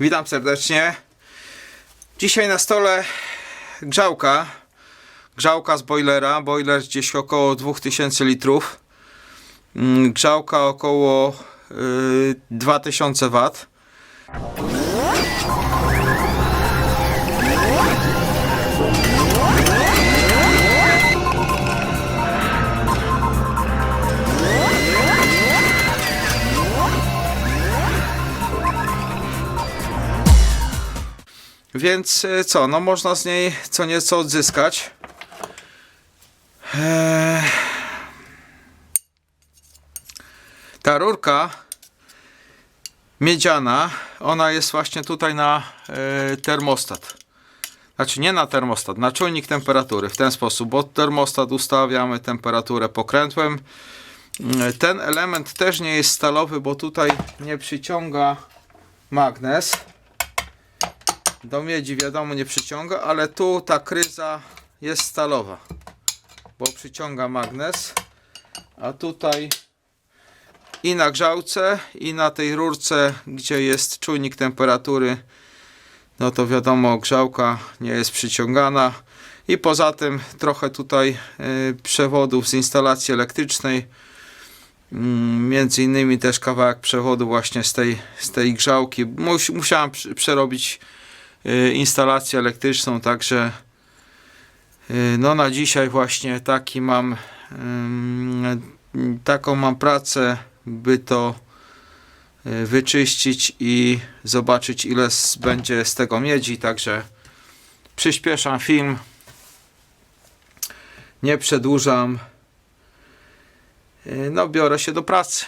Witam serdecznie. Dzisiaj na stole grzałka. Grzałka z boilera. Boiler gdzieś około 2000 litrów. Mm, Grzałka około y, 2000 W. Więc y, co, no można z niej co nieco odzyskać. Eee, Ta rurka miedziana, ona jest właśnie tutaj na e, termostat. Znaczy nie na termostat, na czujnik temperatury. W ten sposób, od termostat ustawiamy temperaturę pokrętłem. Mm, Ten element też nie jest stalowy, bo tutaj nie przyciąga magnes. Do miedzi wiadomo nie przyciąga, ale tu ta kryza jest stalowa, bo przyciąga magnes, a tutaj i na grzałce, i na tej rurce, gdzie jest czujnik temperatury, no to wiadomo, grzałka nie jest przyciągana. I poza tym trochę tutaj y, przewodów z instalacji elektrycznej, Mm, między innymi też kawałek przewodu właśnie z tej, z tej grzałki. Mus, musiałem przerobić instalację elektryczną, także y, no na dzisiaj właśnie taki mam taką mam pracę, by to y, wyczyścić i zobaczyć ile będzie z tego miedzi, także przyspieszam film nie przedłużam Y, no biorę się do pracy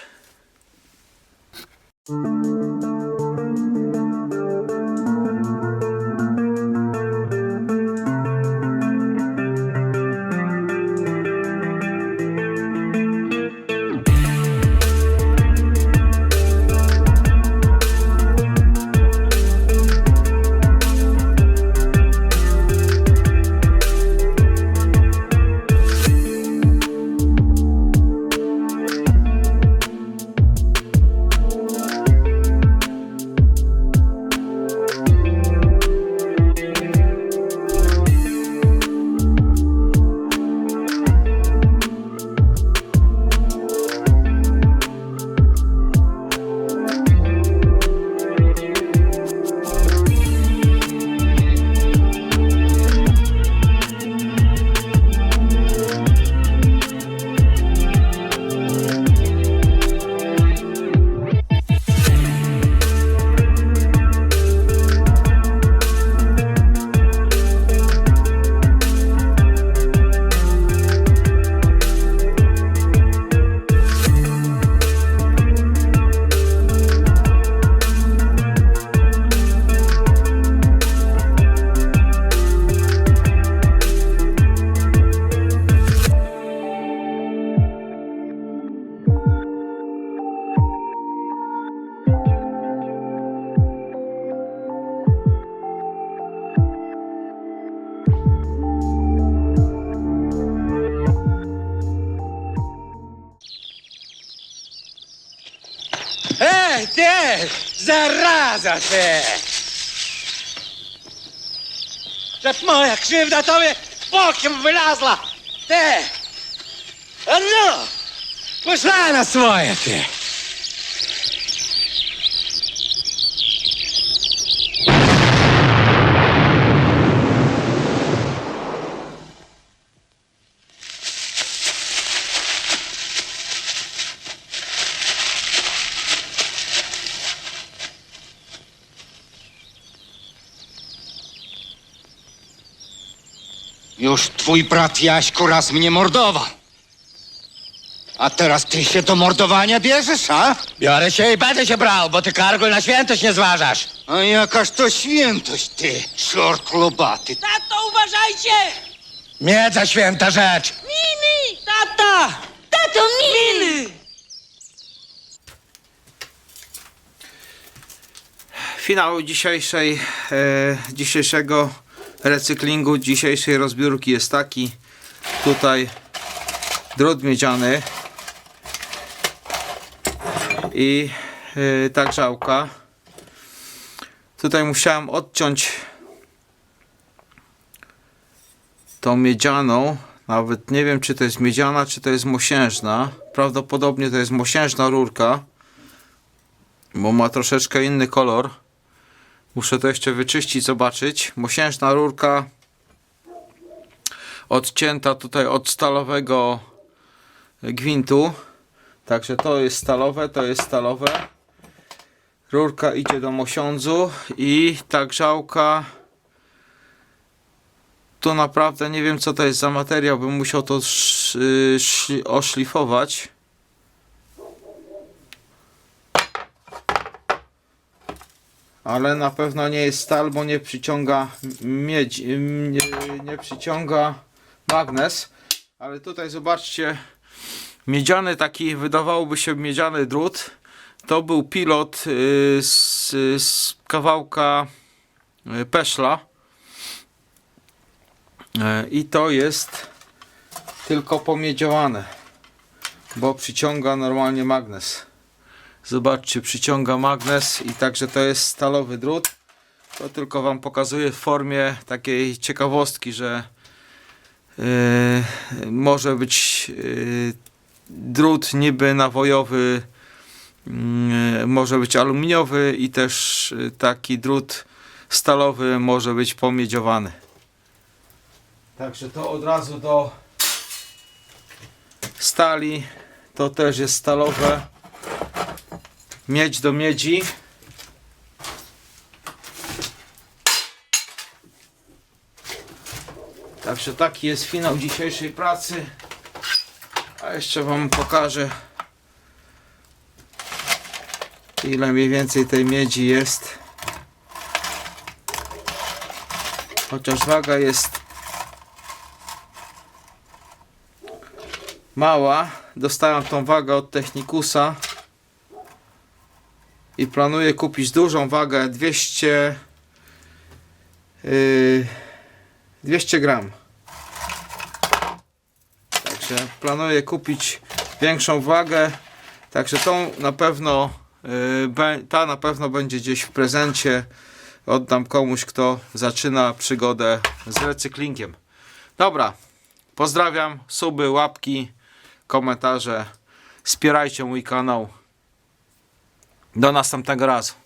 Ej, ty! Zaraza, ty! Że moja krzywda tobie bokiem wylazła! Ty! A no! Poszła na swoje, ty! Już twój brat Jaśko raz mnie mordował. A teraz ty się do mordowania bierzesz, a? Biorę się i będę się brał, bo ty kargul na świętość nie zważasz! A jakaż to świętość, ty, szort lobaty. Tato, uważajcie! Miedza święta rzecz! Miny! Tata! Tato, miny! finał dzisiejszej, e, dzisiejszego recyklingu, dzisiejszej rozbiórki jest taki. Tutaj drut miedziany i e, ta grzałka. Tutaj musiałem odciąć tą miedzianą. Nawet nie wiem, czy to jest miedziana, czy to jest mosiężna. Prawdopodobnie to jest mosiężna rurka, bo ma troszeczkę inny kolor. Muszę to jeszcze wyczyścić, zobaczyć. Mosiężna rurka odcięta tutaj od stalowego gwintu. Także to jest stalowe, to jest stalowe. Rurka idzie do mosiądzu i ta grzałka tu naprawdę nie wiem co to jest za materiał, bym musiał to y, szli, oszlifować. Ale na pewno nie jest stal, bo nie przyciąga miedź, nie, nie przyciąga magnes. Ale tutaj zobaczcie, miedziany taki, wydawałoby się miedziany drut. To był pilot y, z, z kawałka y, peszla. E, I to jest tylko pomiedziowane, bo przyciąga normalnie magnes. Zobaczcie, przyciąga magnes i także to jest stalowy drut. To tylko Wam pokazuję w formie takiej ciekawostki, że yy, może być yy, drut niby nawojowy, yy, może być aluminiowy i też taki drut stalowy może być pomiedziowany. Także to od razu do stali. To też jest stalowe. Miedź do miedzi. Także taki jest finał dzisiejszej pracy. A jeszcze Wam pokażę ile mniej więcej tej miedzi jest. Chociaż waga jest mała. Dostałem tą wagę od Technikusa i planuję kupić dużą wagę 200 yy, 200 gram. Także planuję kupić większą wagę. Także tą na pewno yy, ta na pewno będzie gdzieś w prezencie. Oddam komuś, kto zaczyna przygodę z recyklingiem. Dobra, Pozdrawiam, suby, łapki, komentarze. Wspierajcie mój kanał. Do następnego razu.